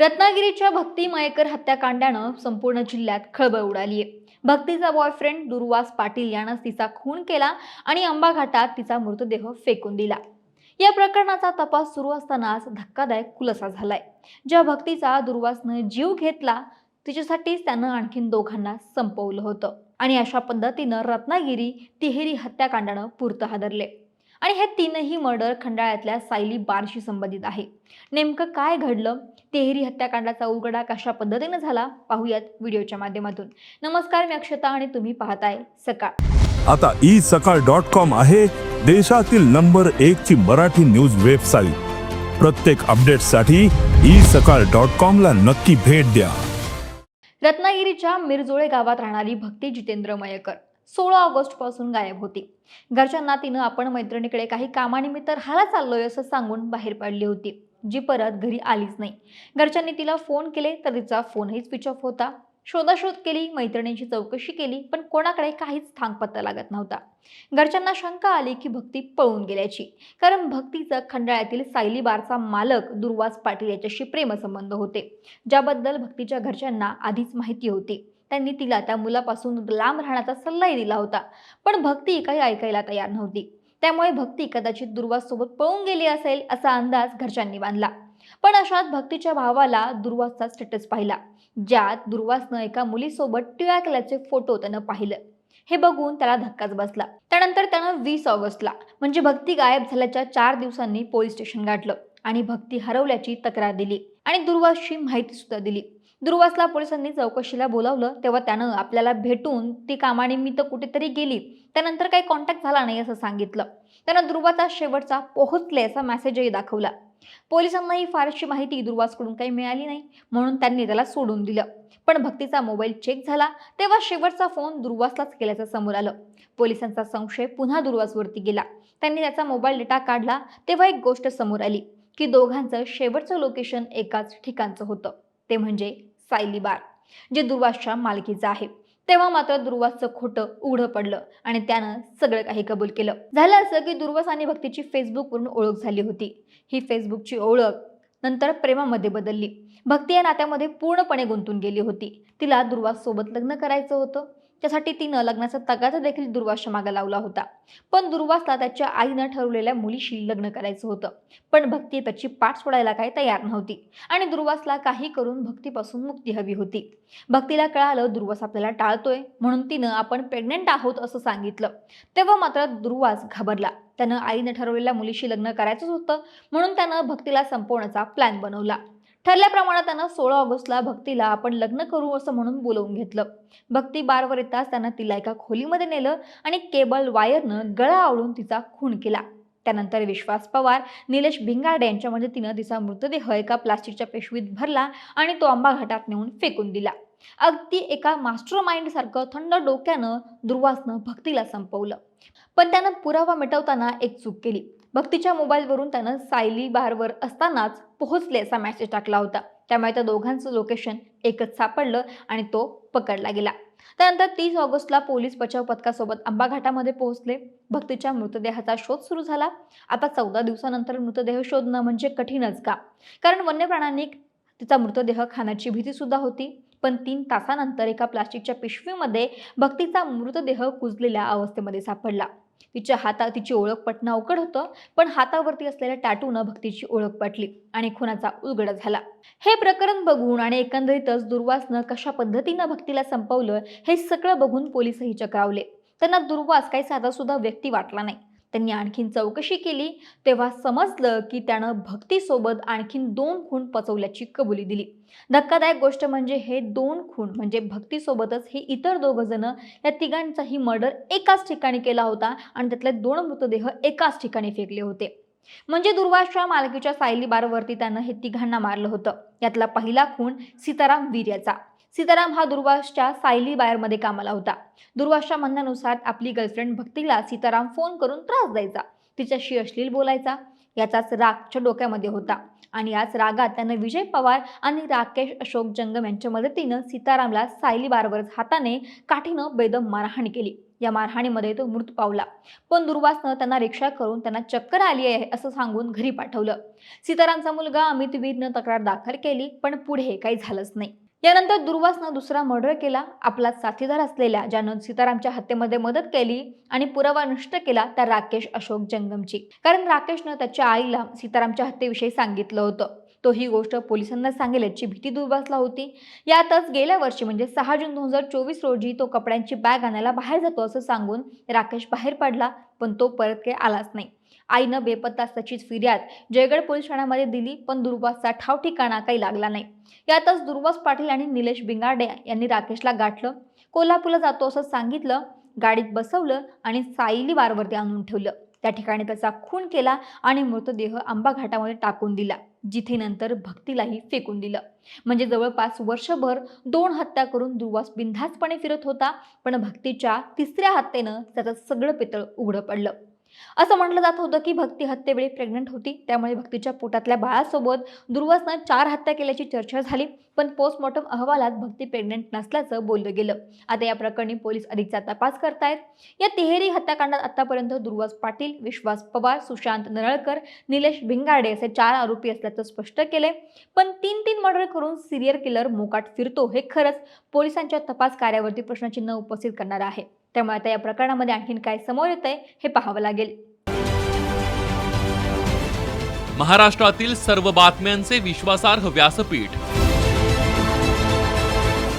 रत्नागिरीच्या भक्ती मयेकर हत्याकांडानं संपूर्ण जिल्ह्यात खळबळ उडाली आहे भक्तीचा बॉयफ्रेंड दुर्वास पाटील यानं तिचा खून केला आणि आंबा घाटात तिचा मृतदेह फेकून दिला. या प्रकरणाचा तपास सुरू असतानाच धक्कादायक खुलासा झालाय. ज्या भक्तीचा दुर्वासनं जीव घेतला तिच्यासाठीच त्यानं आणखीन दोघांना संपवलं होतं. आणि अशा पद्धतीनं रत्नागिरी तिहेरी हत्याकांडानं पुरतं हादरले. आणि हे तीनही मर्डर खंडाळ्यातल्या सायली बारशी संबंधित आहे. नेमकं काय घडलं? तेहरी हत्याकांडाचा उलगडा कशा पद्धतीने झाला? पाहूयात व्हिडिओच्या माध्यमातून. नमस्कार मी अक्षता आणि तुम्ही पाहताय सकाळ. आता ई सकाळ डॉट कॉम आहे देशातील नंबर एक ची मराठी न्यूज वेबसाईट. प्रत्येक अपडेटसाठी ई सकाळ डॉट कॉम ला नक्की भेट द्या. रत्नागिरीच्या मिरजोळे गावात राहणारी भक्ती जितेंद्र मयेकर. सोळा ऑगस्टपासून गायब होती. घरच्यांना तिनं आपण मैत्रिणीकडे काही कामानिमित्त राहायला चाललोय असं सांगून बाहेर पडली होती. जी परत घरी आलीच नाही. घरच्यांनी तिला फोन केले तर तिचा फोनही स्विच ऑफ होता. शोधाशोध केली मैत्रिणींची चौकशी केली पण कोणाकडे काहीच थांगपत्ता लागत नव्हता. घरच्यांना शंका आली की भक्ती पळून गेल्याची. कारण भक्तीचं खंडाळ्यातील सायली बारचा मालक दुर्वास पाटील याच्याशी प्रेमसंबंध होते. ज्याबद्दल भक्तीच्या घरच्यांना आधीच माहिती होती. त्यांनी तिला त्या मुलापासून लांब राहण्याचा सल्लाही दिला होता. पण भक्ती काही ऐकायला तयार नव्हती. त्यामुळे भक्ती कदाचित दुर्वासोबत पळून गेली असेल असा अंदाज घरच्यांनी बांधला. पण अशात भक्तीच्या भावाला दुर्वासचा स्टेटस पाहिला. ज्यात दुर्वासनं एका मुलीसोबत टिळा केल्याचे फोटो त्यानं पाहिलं. हे बघून त्याला धक्काच बसला. त्यानंतर त्यानं वीस ऑगस्टला म्हणजे भक्ती गायब झाल्याच्या चार दिवसांनी पोलीस स्टेशन गाठलं आणि भक्ती हरवल्याची तक्रार दिली आणि दुर्वासची माहिती सुद्धा दिली. दुर्वासला पोलिसांनी चौकशीला बोलावलं तेव्हा त्यानं आपल्याला भेटून ती कामानिमित्त कुठेतरी गेली. त्यानंतर काही कॉन्टॅक्ट झाला नाही असं सांगितलं. त्यानं दुर्वाचा शेवटचा पोहोचले असा मेसेजही दाखवला. पोलिसांनाही फारशी माहिती दुर्वासकडून काही मिळाली नाही म्हणून त्यांनी त्याला सोडून दिलं. पण भक्तीचा मोबाईल चेक झाला तेव्हा शेवटचा फोन दुर्वासलाच केल्याचं समोर आलं. पोलिसांचा संशय पुन्हा दुर्वासवरती गेला. त्यांनी त्याचा मोबाईल डेटा काढला तेव्हा एक गोष्ट समोर आली की दोघांचं शेवटचं लोकेशन एकाच ठिकाणचं होतं. ते म्हणजे सायली बार जे दुर्वासच्या मालकीचं आहे. तेव्हा मात्र दुर्वासचं खोटं उघडं पडलं आणि त्यानं सगळं काही कबूल केलं. झालं असं की दुर्वास आणि भक्तीची फेसबुकवरून ओळख झाली होती. ही फेसबुकची ओळख नंतर प्रेमामध्ये बदलली. भक्ती या नात्यामध्ये पूर्णपणे गुंतून गेली होती. तिला दुर्वास सोबत लग्न करायचं होतं. त्यासाठी तिनं लग्नाचा तगाचा देखील दुर्वासच्या मागे लावला होता. पण दुर्वासला त्याच्या आईनं ठरवलेल्या मुलीशी लग्न करायचं होतं. पण भक्ती त्याची पाठ सोडायला काही तयार नव्हती आणि दुर्वासला काही करून भक्तीपासून मुक्ती हवी होती. भक्तीला कळालं दुर्वास आपल्याला टाळतोय म्हणून तिनं आपण प्रेग्नेंट आहोत असं सांगितलं. तेव्हा मात्र दुर्वास घाबरला. त्यानं आईनं ठरवलेल्या मुलीशी लग्न करायचंच होतं म्हणून त्यानं भक्तीला संपवण्याचा प्लॅन बनवला. ठरल्याप्रमाणे त्यानं सोळा ऑगस्टला भक्तीला आपण लग्न करू असं म्हणून बोलवून घेतलं. भक्ती बारवर येताच त्यानं तिला एका खोलीमध्ये नेलं आणि केबल वायरनं गळा आवळून तिचा खून केला. त्यानंतर विश्वास पवार निलेश भिंगाडे यांच्या मदतीनं तिचा मृतदेह एका प्लास्टिकच्या पिशवीत भरला आणि तो आंबा घाटात नेऊन फेकून दिला. अगदी एका मास्टर माइंड सारखं थंड डोक्यानं दुर्वासनं भक्तीला संपवलं. पण त्यानं पुरावा मिटवताना एक चूक केली. भक्तीच्या मोबाईलवरून त्यानं सायली बारवर असतानाच पोहोचले असा मेसेज टाकला होता. त्यामुळे त्या दोघांचं लोकेशन एकच सापडलं आणि तो पकडला गेला. त्यानंतर तीस ऑगस्टला पोलीस बचाव पथकासोबत आंबाघाटामध्ये पोहोचले. भक्तीच्या मृतदेहाचा शोध सुरू झाला. आता चौदा दिवसानंतर मृतदेह शोधणं म्हणजे कठीणच का? कारण वन्य प्राण्यांनी तिचा मृतदेह खाण्याची भीती सुद्धा होती. पण तीन तासानंतर एका प्लास्टिकच्या पिशवीमध्ये भक्तीचा मृतदेह कुजलेल्या अवस्थेमध्ये सापडला. तिच्या हातात तिची ओळख पटणं अवघड होतं पण हातावरती असलेल्या टॅटूनं भक्तीची ओळख पटली आणि खुनाचा उलगडा झाला. हे प्रकरण बघून आणि एकंदरीतच दुर्वासनं कशा पद्धतीनं भक्तीला संपवलं हे सगळं बघून पोलीसही चक्रावले. त्यांना दुर्वास काही साधा सुद्धा व्यक्ती वाटला नाही. त्यांनी आणखीन चौकशी केली. तेव्हा समजलं की त्यानं भक्तीसोबत आणखीन दोन खून पचवल्याची कबुली दिली. धक्कादायक गोष्ट म्हणजे हे दोन खून म्हणजे भक्तीसोबतच हे इतर दोघं जण या तिघांचाही मर्डर एकाच ठिकाणी केला होता आणि त्यातले दोन मृतदेह एकाच ठिकाणी फेकले होते. म्हणजे दुर्वासच्या मालकीच्या सायली बारवरती त्यानं हे तिघांना मारलं होतं. यातला पहिला खून सीताराम वीर्याचा. सीताराम हा दुर्वासच्या सायली बायरमध्ये कामाला होता. दुर्वासच्या म्हणण्यानुसार आपली गर्लफ्रेंड भक्तीला सीताराम फोन करून त्रास द्यायचा. तिच्याशी अश्लील बोलायचा. याचाच रागच्या डोक्यामध्ये होता. आणि याच रागात त्यानं विजय पवार आणि राकेश अशोक जंगम यांच्या मदतीनं सीतारामला सायली बारवर हाताने काठीनं बेदम मारहाण केली. या मारहाणीमध्ये तो मृत पावला. पण दुर्वासनं त्यांना रिक्षा करून त्यांना चक्कर आली आहे असं सांगून घरी पाठवलं. सीतारामचा मुलगा अमित वीरनं तक्रार दाखल केली पण पुढे काही झालंच नाही. यानंतर दुर्वासनं दुसरा मर्डर केला आपला साथीदार असलेल्या ज्यानं सीतारामच्या हत्येमध्ये मदत केली आणि पुरावा नष्ट केला त्या राकेश अशोक जंगमची. कारण राकेशनं त्याच्या आईला सीतारामच्या हत्येविषयी सांगितलं होतं. तो ही गोष्ट पोलिसांना सांगेल याची भीती दुर्वासला होती. यातच गेल्या वर्षी म्हणजे सहा जून दोन हजार चोवीस रोजी तो कपड्यांची बॅग आणायला बाहेर जातो असं सांगून राकेश बाहेर पडला पण तो परत काही आलाच नाही. आईनं बेपत्ता असल्याचीच फिर्याद जयगड पोलीस ठाण्यामध्ये दिली पण दुर्वासचा ठाव ठिकाणा काही लागला नाही. यातच दुर्वास पाटील आणि निलेश बिंगाडे यांनी राकेशला गाठलं. कोल्हापूरला जातो असं सांगितलं गाडीत बसवलं आणि सायली बारवरती आणून ठेवलं. त्या ठिकाणी त्याचा खून केला आणि मृतदेह आंबा घाटामध्ये टाकून दिला. जिथे नंतर भक्तीलाही फेकून दिलं. म्हणजे जवळपास वर्षभर दोन हत्या करून दुर्वास बिंधासपणे फिरत होता पण भक्तीच्या तिसऱ्या हत्येनं त्याचं सगळं पितळ उघडं पडलं. असं म्हटलं जात होतं की भक्ती हत्येवेळी प्रेग्नंट होती. त्यामुळे भक्तीच्या पोटातल्या बाळासोबत दुर्वासनं चार हत्या केल्याची चर्चा झाली. पण पोस्टमॉर्टम अहवालात भक्ती प्रेग्नंट नसल्याचं बोललं गेलं. आता या प्रकरणी पोलीस अधिकचा तपास करतायत. या तिहेरी हत्याकांडात आतापर्यंत दुर्वास पाटील विश्वास पवार सुशांत नरळकर निलेश भिंगाडे असे चार आरोपी असल्याचं स्पष्ट केले पण तीन तीन मर्डर करून सिरियल किलर मोकाट फिरतो हे खरंच पोलिसांच्या तपास कार्यावरती प्रश्नचिन्ह उपस्थित करणार आहे. त्यामुळे आता या प्रकरणामध्ये आणखीन काय समोर येत आहे हे पाहावं लागेल. महाराष्ट्रातील सर्व बातम्यांचे विश्वासार्ह व्यासपीठ.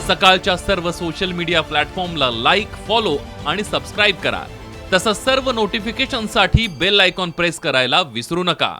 सकाळच्या सर्व सोशल मीडिया प्लॅटफॉर्मला लाईक फॉलो आणि सबस्क्राईब करा. तसंच सर्व नोटिफिकेशनसाठी बेल आयकॉन प्रेस करायला विसरू नका.